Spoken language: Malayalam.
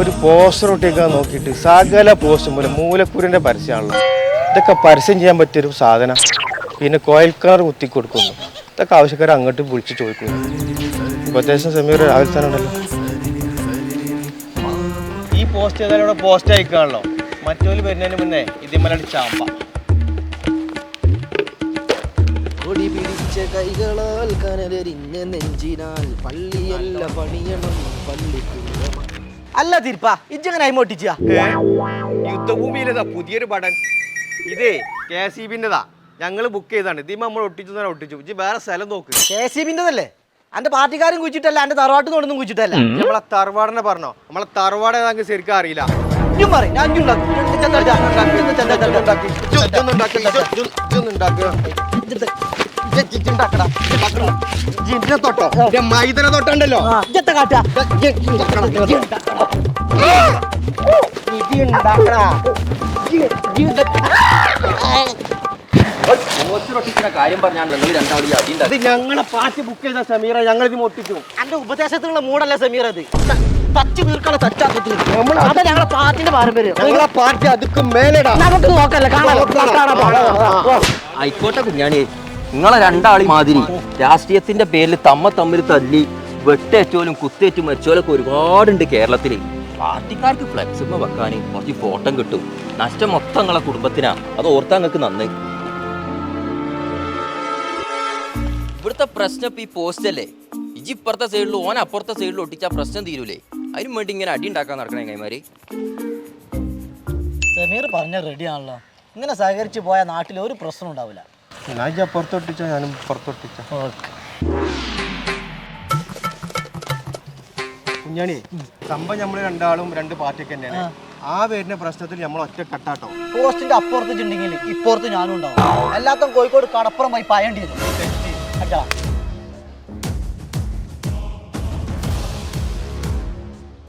ഒരു പോസ്റ്റർ ഒട്ടിക്കാൻ നോക്കിയിട്ട് സകല പോസ്റ്റും പോലെ മൂലക്കൂരിന്റെ പരസ്യമാണല്ലോ. ഇതൊക്കെ പരസ്യം ചെയ്യാൻ പറ്റിയൊരു സാധനം. പിന്നെ കോയൽക്കാർ കിണർ കുത്തി കൊടുക്കുന്നു. ഇതൊക്കെ ആവശ്യക്കാർ അങ്ങോട്ട് വിളിച്ച് ചോദിക്കുന്നു. ഉപദേശം സമയം രാവിലെ തന്നെ ഉണ്ടല്ലോ. ഈ പോസ്റ്റ് ചെയ്താലും ഇവിടെ പോസ്റ്റ് അയക്കുകയാണല്ലോ മറ്റോൽ വരുന്നതിന് മുന്നേ ഇതിമ്മലടി ചാമ്പ. കൊടി പിടിച്ച കൈകളാൽ കനലരിഞ്ഞ നെഞ്ചിനാൽ പള്ളിയല്ല പണിയണം പള്ളിക്കുള്ള അല്ല തിരുപ്പ ഇജ്ജങ്ങനെ അയിമോട്ടിച്ച യുദ്ധഭൂമിയിലേതാ പുതിയൊരു പടൻ ഇതേ കെ സി ബിന്റെതാ ഞങ്ങൾ ബുക്ക് ചെയ്താണ് ഇതിമ്മ നമ്മൾ ഒട്ടിച്ചു തന്നെ ഒട്ടിച്ചു ഇജ്ജ് വേറെ സ്ഥലം നോക്ക് കെ സി ബിന്റെതല്ലേ അന്റെ പാർട്ടിക്കാരും കുഴിച്ചിട്ടല്ല അന്റെ തറവാട്ട് കൊണ്ടൊന്നും കുഴിച്ചിട്ടല്ല നമ്മളെ തറവാടിനെ പറഞ്ഞോ നമ്മളെ തറവാട് ഏതാണ്ട് ശരിക്കും അറിയില്ല ഇജ്ജും പറയും ഞാൻ തൊട്ടോ? മൈദനെ ഞങ്ങളെ പാർട്ടി ബുക്ക് ചെയ്ത സമീറ ഞങ്ങൾ ഇത് ഒട്ടിച്ചു അന്റെ ഉപദേശത്തിനുള്ള മൂടല്ല സമീറ അത് തച്ചു തീർക്കാനുള്ള തച്ചാക്കി തീർക്കും അതാ ഞങ്ങളെ പാർട്ടിന്റെ പാരമ്പര്യം. ഞങ്ങളെ പാർട്ടി അതുക്ക് മേലെടാ. നമുക്ക് നോക്കല്ലേ കാണാം. ആയിക്കോട്ടെ കുഞ്ഞാണി. നിങ്ങളെ രണ്ടാളി മാതിരി. രാഷ്ട്രീയത്തിന്റെ പേരിൽ തമ്മ തമ്മിൽ തല്ലി വെട്ടേറ്റോലും കുത്തേറ്റും മരിച്ചോലൊക്കെ ഒരുപാടുണ്ട് കേരളത്തിൽ പാർട്ടിക്കാർക്ക് ഫ്ലെക്സിമ വെക്കാൻ കുറച്ച് ഫോട്ടം കിട്ടും. നഷ്ടം മൊത്തം നിങ്ങളെ കുടുംബത്തിനാ. അത് ഓർത്താ നിങ്ങൾക്ക് നന്ന്. ഇവിടുത്തെ പ്രശ്നം ഇപ്പൊ ഈ പോസ്റ്റ് അല്ലേ? ഇജി ഇപ്പുറത്തെ സൈഡിൽ ഓൻ അപ്പുറത്തെ സൈഡിൽ ഒട്ടിച്ച പ്രശ്നം തീരൂലേ? അതിനും വേണ്ടി ഇങ്ങനെ അടി ഉണ്ടാക്കാൻ നടക്കണേ കൈമാര്. സമീർ പറഞ്ഞ റെഡിയാണല്ലോ ഇങ്ങനെ സഹകരിച്ച് പോയ നാട്ടിൽ ഒരു പ്രശ്നം ഉണ്ടാവില്ല ഞാൻ പുറത്തൊട്ടിച്ച ഞാനും പുറത്തൊട്ടിച്ച കുഞ്ഞാണി സംഭവം നമ്മൾ രണ്ടാളും രണ്ട് പാർട്ടിയൊക്കെ തന്നെയാണ്. ആ. വരുന്ന പ്രശ്നത്തിൽ നമ്മൾ ഒറ്റ കട്ടാട്ടോ. പോസ്റ്റിന്റെ അപ്പുറത്ത് ചിണ്ടെങ്കിൽ ഇപ്പുറത്ത് ഞാനും ഉണ്ടാവും. എല്ലാത്തും കോഴിക്കോട് കടപ്പുറമായി പോയി പായേണ്ടി വരും.